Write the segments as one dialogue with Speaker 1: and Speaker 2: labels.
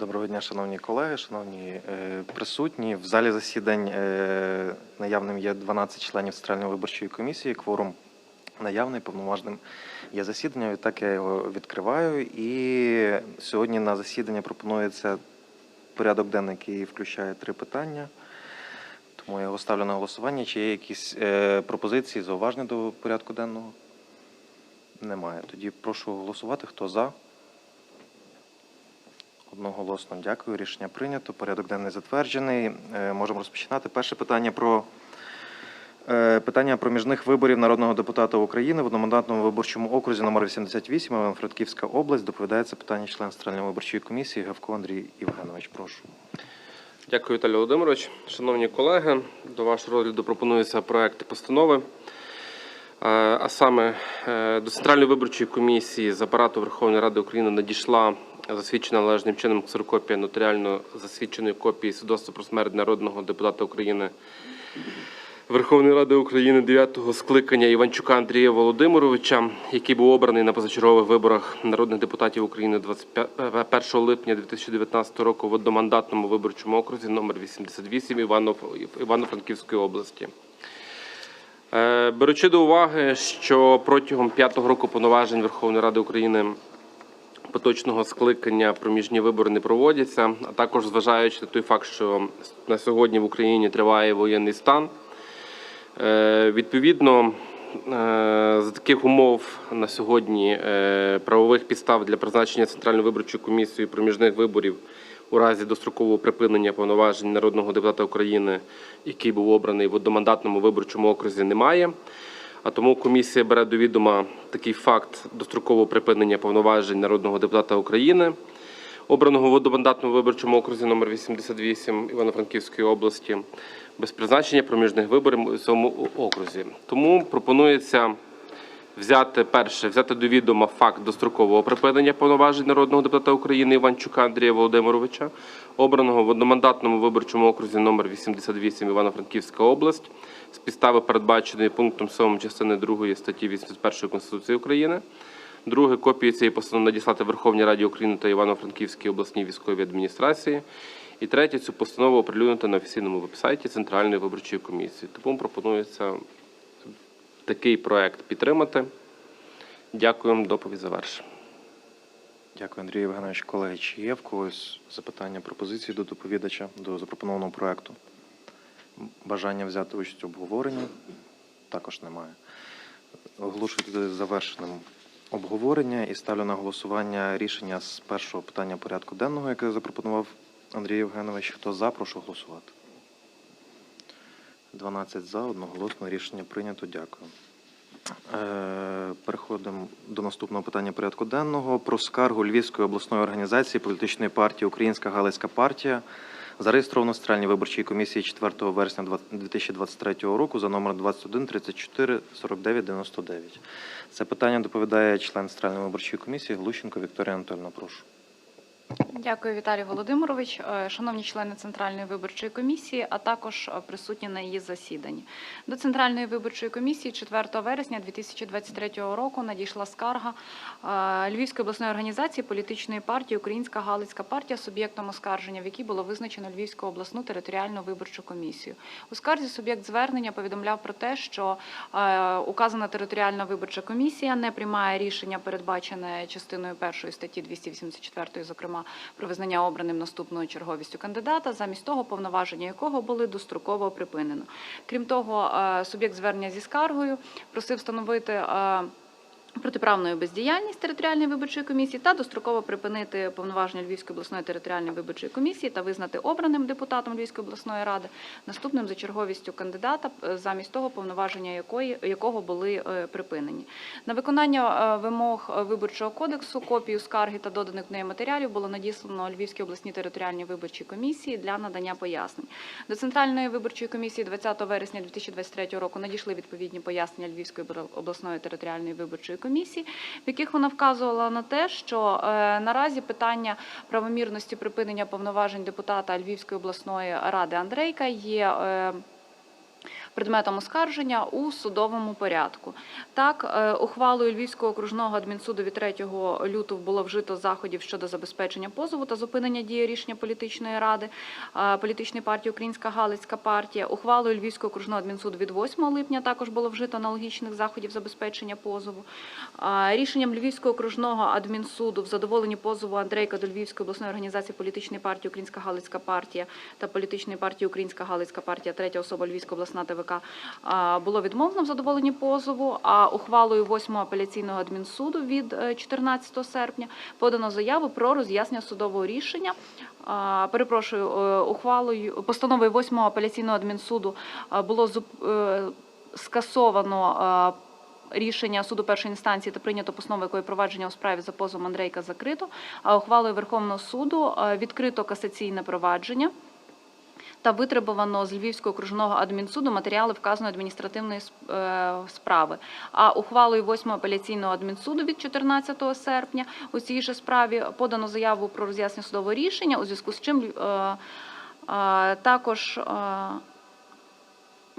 Speaker 1: Доброго дня, шановні колеги, шановні е, присутні. В залі засідань е, наявним є 12 членів Центральної виборчої комісії. Кворум наявний, повноважним є засідання. Так я його відкриваю. І сьогодні на засідання пропонується порядок денний, який включає три питання. Тому я його ставлю на голосування. Чи є якісь е, пропозиції, зауваження до порядку денного? Немає. Тоді прошу голосувати. Хто за? Одноголосно дякую. Рішення прийнято. Порядок денний затверджений. Е, Можемо розпочинати. Перше питання про е, питання проміжних виборів народного депутата України в одномандатному виборчому окрузі номер 88 Івано-Франківська область. Доповідає це питання член Центральної виборчої комісії Гавко Андрій Євгенович. Прошу.
Speaker 2: Дякую, Віталій Володимирович. Шановні колеги, до вашого розгляду пропонується проект постанови. Е, А саме до Центральної виборчої комісії з апарату Верховної Ради України надійшла засвідчена належним чином ксерокопія нотаріально засвідченої копії свідоцтва про смерть народного депутата України Верховної Ради України 9-го скликання Іванчука Андрія Володимировича, який був обраний на позачергових виборах народних депутатів України 25 липня 2019 року в одномандатному виборчому окрузі номер 88 Івано- Івано-Франківської області. Е, Беручи до уваги, що протягом п'ятого року повноважень Верховної Ради України поточного скликання проміжні вибори не проводяться, а також зважаючи на той факт, що на сьогодні в Україні триває воєнний стан. Е, Відповідно, е, за таких умов на сьогодні е, правових підстав для призначення Центральної виборчої комісії проміжних виборів у разі дострокового припинення повноважень народного депутата України, який був обраний в одномандатному виборчому окрузі, немає. А тому комісія бере до відома такий факт дострокового припинення повноважень народного депутата України, обраного в одномандатному виборчому окрузі номер 88 Івано-Франківської області, без призначення проміжних виборів у цьому окрузі. Тому пропонується взяти перше, взяти до відома факт дострокового припинення повноважень народного депутата України Іванчука Андрія Володимировича, обраного в одномандатному виборчому окрузі номер 88 Івано-Франківська область, з підстави передбаченої пунктом 7 частини 2 статті 81 Конституції України. Друге, копії цієї постанови надіслати Верховній Раді України та Івано-Франківській обласній військовій адміністрації. І третє, цю постанову оприлюднити на офіційному вебсайті Центральної виборчої комісії. Тому пропонується такий проект підтримати. Дякую, доповідь завершена.
Speaker 1: Дякую, Андрій Євгенович. Колеги, чи є в когось запитання, пропозиції до доповідача до запропонованого проекту? Бажання взяти участь у обговоренні? Також немає. Оголошую завершеним обговорення і ставлю на голосування рішення з першого питання порядку денного, яке запропонував Андрій Євгенович. Хто за, прошу голосувати. 12 за, одноголосно рішення прийнято. Дякую. Е, Переходимо до наступного питання порядку денного про скаргу Львівської обласної організації політичної партії Українська Галицька партія, зареєстровано в Центральній виборчій комісії 4 вересня 2023 року за номером 21 34 49 99. Це питання доповідає член Центральної виборчої комісії Глущенко Вікторія Анатольовна. Прошу.
Speaker 3: Дякую, Віталій Володимирович. Е, Шановні члени Центральної виборчої комісії, а також е, присутні на її засіданні. До Центральної виборчої комісії 4 вересня 2023 року надійшла скарга е, Львівської обласної організації політичної партії Українська Галицька партія суб'єктом оскарження, в якій було визначено Львівську обласну територіальну виборчу комісію. У скарзі суб'єкт звернення повідомляв про те, що указана територіальна виборча комісія не приймає рішення, передбачене частиною першої статті 284, зокрема про визнання обраним наступною черговістю кандидата, замість того, повноваження якого були достроково припинено. Крім того, е, суб'єкт звернення зі скаргою просив встановити. Протиправною бездіяльність територіальної виборчої комісії та достроково припинити повноваження Львівської обласної територіальної виборчої комісії та визнати обраним депутатом Львівської обласної ради наступним за черговістю кандидата, е, замість того повноваження якої якого були е, припинені. На виконання е, вимог виборчого кодексу копію скарги та доданих в неї матеріалів було надіслано Львівській обласній територіальній виборчій комісії для надання пояснень. До центральної виборчої комісії 20 вересня 2023 року надійшли відповідні пояснення Львівської обласної територіальної виборчої комісії, в яких вона вказувала на те, що е, наразі питання правомірності припинення повноважень депутата Львівської обласної ради Андрейка є. Предметом оскарження у судовому порядку. Так, е, ухвалою Львівського окружного адмінсуду від 3 лютого було вжито заходів щодо забезпечення позову та зупинення дії рішення політичної ради е, політичної партії Українська Галицька партія. Ухвалою Львівського окружного адмінсуду від 8 липня також було вжито аналогічних заходів забезпечення позову. Е, Рішенням Львівського окружного адмінсуду в задоволенні позову Андрейка до Львівської обласної організації політичної партії Українська Галицька партія та політичної партії Українська Галицька партія, третя особа Львівська обласна ТВК а, було відмовлено в задоволенні позову. А ухвалою 8 апеляційного адмінсуду від е, 14 серпня подано заяву про роз'яснення судового рішення. Перепрошую, е, ухвалою постановою 8 апеляційного адмінсуду було е, скасовано. Рішення суду першої інстанції та прийнято постанову, якої провадження у справі за позовом Андрейка закрито. А ухвалою Верховного суду е, відкрито касаційне провадження та витребувано з Львівського окружного адмінсуду матеріали вказаної адміністративної е, справи. А ухвалою 8 апеляційного адмінсуду від 14 серпня у цій же справі подано заяву про роз'яснення судового рішення, у зв'язку з чим е, е, також.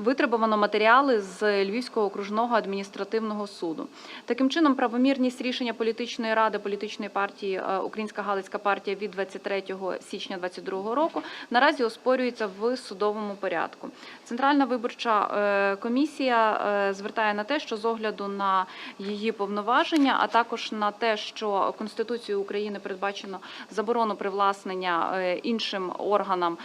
Speaker 3: Витребувано матеріали з Львівського окружного адміністративного суду. Таким чином, правомірність рішення політичної ради політичної партії е, Українська Галицька партія від 23 січня 2022 року наразі оспорюється в судовому порядку. Центральна виборча е, комісія е, звертає на те, що з огляду на її повноваження, а також на те, що Конституцією України передбачено заборону привласнення іншим органам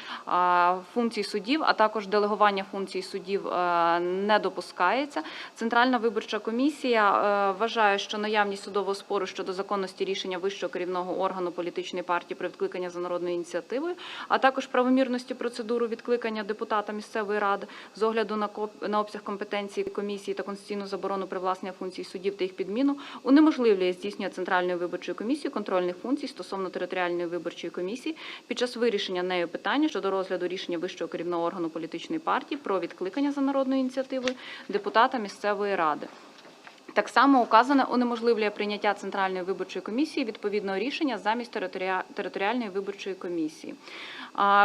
Speaker 3: функцій суддів, а також делегування функцій суддів е, не допускається. Центральна виборча комісія е, вважає, що наявність судового спору щодо законності рішення вищого керівного органу політичної партії при відкликанні за народною ініціативою, а також правомірності процедури відкликання депутата місцевої ради з огляду на обсяг компетенції комісії та конституційну заборону привласнення функцій суддів та їх підміну унеможливлює здійснення центральної виборчої комісії контрольних функцій стосовно територіальної виборчої комісії під час вирішення нею питання щодо розгляду рішення вищого керівного органу політичної партії про відкликання за народною ініціативою депутата місцевої ради. Так само указане унеможливлює прийняття Центральної виборчої комісії відповідного рішення замість територіа- територіальної виборчої комісії.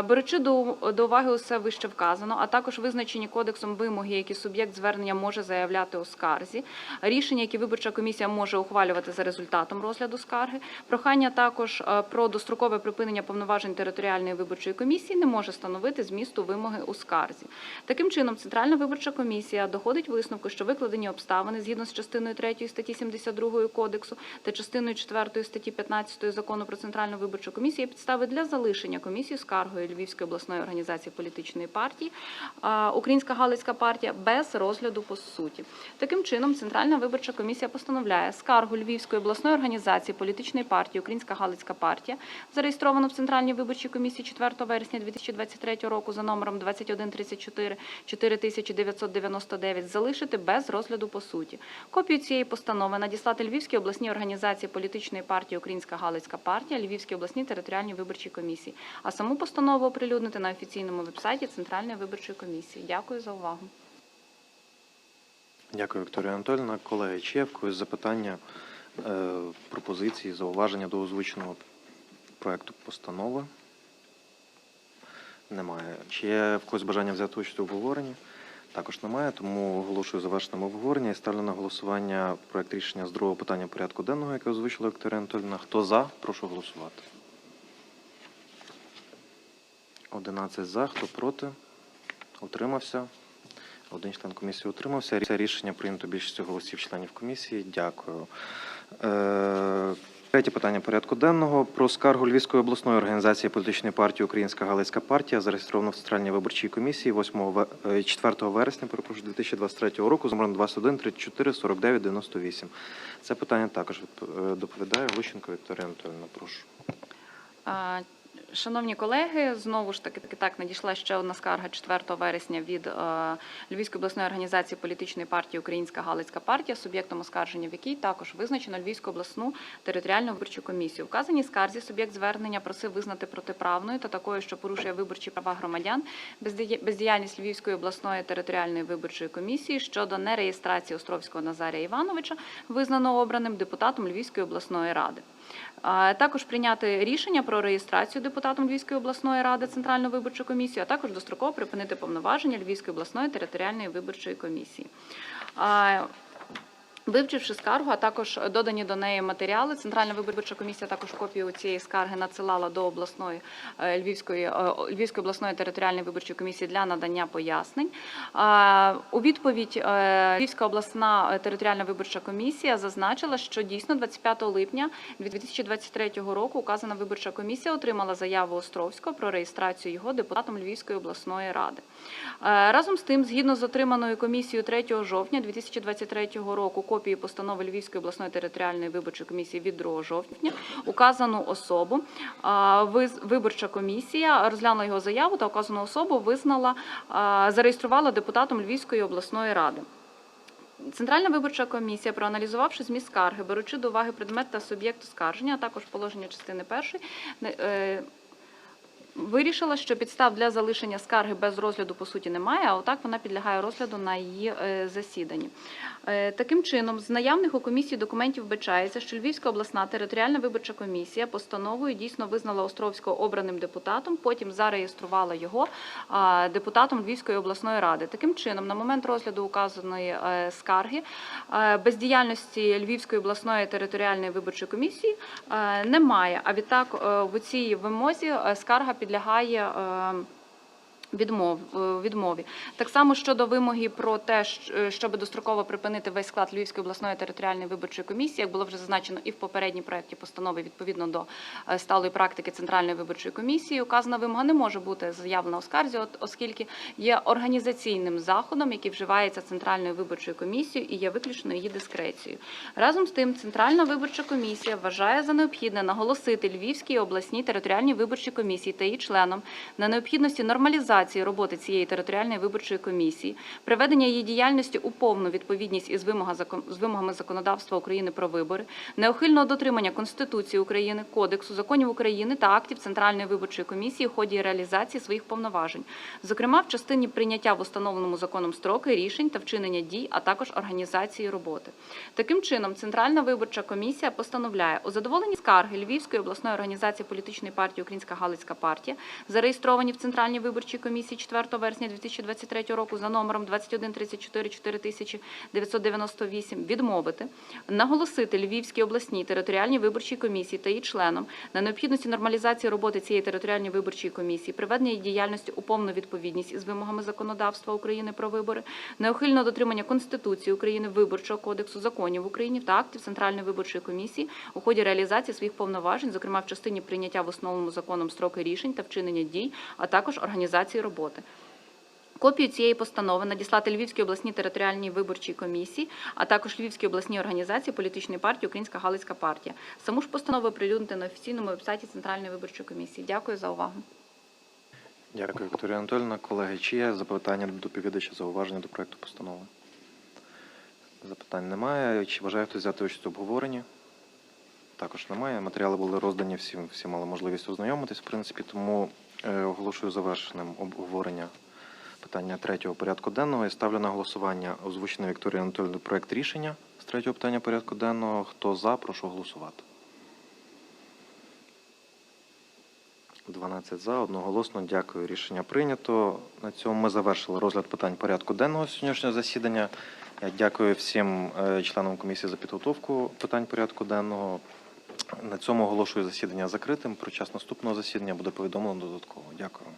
Speaker 3: Беручи до, до уваги усе вище вказано, а також визначені кодексом вимоги, які суб'єкт звернення може заявляти у скарзі, рішення, які виборча комісія може ухвалювати за результатом розгляду скарги, прохання також е, про дострокове припинення повноважень територіальної виборчої комісії не може становити змісту вимоги у скарзі. Таким чином, Центральна виборча комісія доходить висновку, що викладені обставини згідно з частиною 3 статті 72 кодексу та частиною 4 статті 15 закону про Центральну виборчу комісію підстави для залишення комісії скаргою Львівської обласної організації політичної партії Українська Галицька партія без розгляду по суті. Таким чином, Центральна виборча комісія постановляє скаргу Львівської обласної організації політичної партії Українська Галицька партія, зареєстровану в Центральній виборчій комісії 4 вересня 2023 року за номером 2134 4999 залишити без розгляду по суті. Копію цієї постанови надіслати Львівській обласній організації політичної партії Українська Галицька партія, Львівській обласній територіальній виборчій комісії, а саму постанову оприлюднити на офіційному вебсайті Центральної виборчої комісії. Дякую за увагу.
Speaker 1: Дякую, Вікторія Анатольовна. Колеги, чи є в когось запитання, е, пропозиції, зауваження до озвученого проекту постанови? Немає. Чи є в когось бажання взяти участь у обговоренні? Також немає, тому оголошую завершеним обговорення і ставлю на голосування проект рішення з другого питання порядку денного, яке озвучила Вікторія Анатольовна. Хто за, прошу голосувати. 11 за, хто проти? Утримався. Один член комісії утримався. Рішення прийнято більшістю голосів членів комісії. Дякую. Третє питання порядку денного про скаргу Львівської обласної організації політичної партії Українська Галицька партія, зареєстровано в Центральній виборчій комісії 8 ве- е, 4 вересня, перепрошую, 2023 року, з номером 21 34 49 98. Це питання також е, доповідає Лущенко Вікторія Анатольовна. Прошу.
Speaker 3: Шановні колеги, знову ж таки таки так надійшла ще одна скарга 4 вересня від е, Львівської обласної організації політичної партії Українська Галицька партія, суб'єктом оскарження в якій також визначено Львівську обласну територіальну виборчу комісію. Вказаній скарзі суб'єкт звернення просив визнати протиправною та такою, що порушує виборчі права громадян, бездіяльність Львівської обласної територіальної виборчої комісії щодо нереєстрації Островського Назарія Івановича, визнаного обраним депутатом Львівської обласної ради. Також прийняти рішення про реєстрацію депутатом Львівської обласної ради Центральної виборчої комісії, а також достроково припинити повноваження Львівської обласної територіальної виборчої комісії. Вивчивши скаргу, а також додані до неї матеріали, Центральна виборча комісія також копію цієї скарги надсилала до обласної е, Львівської е, Львівської обласної територіальної виборчої комісії для надання пояснень. У відповідь е, Львівська обласна територіальна виборча комісія зазначила, що дійсно 25 липня 2023 року указана виборча комісія отримала заяву Островського про реєстрацію його депутатом Львівської обласної ради. Е, Разом з тим, згідно з отриманою комісією 3 жовтня 2023 року копії постанови Львівської обласної територіальної виборчої комісії від 2 жовтня, указану особу виборча комісія розглянула його заяву та указану особу визнала, зареєструвала депутатом Львівської обласної ради. Центральна виборча комісія, проаналізувавши зміст скарги, беручи до уваги предмет та суб'єкт скарження, а також положення частини першої, е, вирішила, що підстав для залишення скарги без розгляду по суті немає, а отак вона підлягає розгляду на її е, засіданні. Е, Таким чином, з наявних у комісії документів вбачається, що Львівська обласна територіальна виборча комісія постановою дійсно визнала Островського обраним депутатом, потім зареєструвала його депутатом Львівської обласної ради. Таким чином, на момент розгляду указаної е, скарги бездіяльності Львівської обласної територіальної виборчої комісії немає. А відтак в цій вимозі скарга підлягає. Е, Відмов е, відмові так само щодо вимоги про те, е, щоб достроково припинити весь склад Львівської обласної територіальної виборчої комісії, як було вже зазначено і в попередній проєкті постанови відповідно до е, сталої практики Центральної виборчої комісії, указана вимога не може бути заявлена у скарзі, оскільки є організаційним заходом, який вживається Центральною виборчою комісією і є виключно її дискрецією. Разом з тим, Центральна виборча комісія вважає за необхідне наголосити Львівській обласній територіальній виборчій комісії та її членам на необхідності нормалізації роботи цієї територіальної виборчої комісії, приведення її діяльності у повну відповідність із вимогами законодавства України про вибори, неухильного дотримання Конституції України, Кодексу, законів України та актів Центральної виборчої комісії в ході реалізації своїх повноважень, зокрема в частині прийняття в установленому законом строки рішень та вчинення дій, а також організації роботи. Таким чином, Центральна виборча комісія постановляє у задоволенні скарги Львівської обласної організації політичної партії Українська Галицька партія, зареєстровані в Центральній виборчій комісії 4 вересня 2023 року за номером 2134 4998 відмовити, наголосити Львівській обласній територіальній виборчій комісії та її членам на необхідності нормалізації роботи цієї територіальної виборчої комісії, приведення її діяльності у повну відповідність із вимогами законодавства України про вибори, неухильного дотримання Конституції України, Виборчого кодексу, законів України та актів Центральної виборчої комісії у ході реалізації своїх повноважень, зокрема в частині прийняття в основному законом строки рішень та вчинення дій, а також організації роботи. Копію цієї постанови надіслати Львівській обласній територіальній виборчій комісії, а також Львівській обласній організації політичної партії Українська Галицька партія. Саму ж постанову оприлюднити на офіційному вебсайті Центральної виборчої комісії. Дякую за увагу.
Speaker 1: Дякую, Вікторія Анатольовна. Колеги, чи є запитання до доповідача, зауваження до проекту постанови? Запитань немає. Чи бажає хтось взяти участь в обговоренні? Також немає. Матеріали були роздані всім, всі мали можливість ознайомитись, в принципі, тому е, оголошую завершеним обговорення питання третього порядку денного і ставлю на голосування озвучений Вікторією Анатольовною проект рішення з третього питання порядку денного. Хто за, прошу голосувати. 12 за, одноголосно дякую. Рішення прийнято. На цьому ми завершили розгляд питань порядку денного сьогоднішнього засідання. Я дякую всім е, членам комісії за підготовку питань порядку денного. На цьому оголошую засідання закритим. Про час наступного засідання буде повідомлено додатково. Дякую.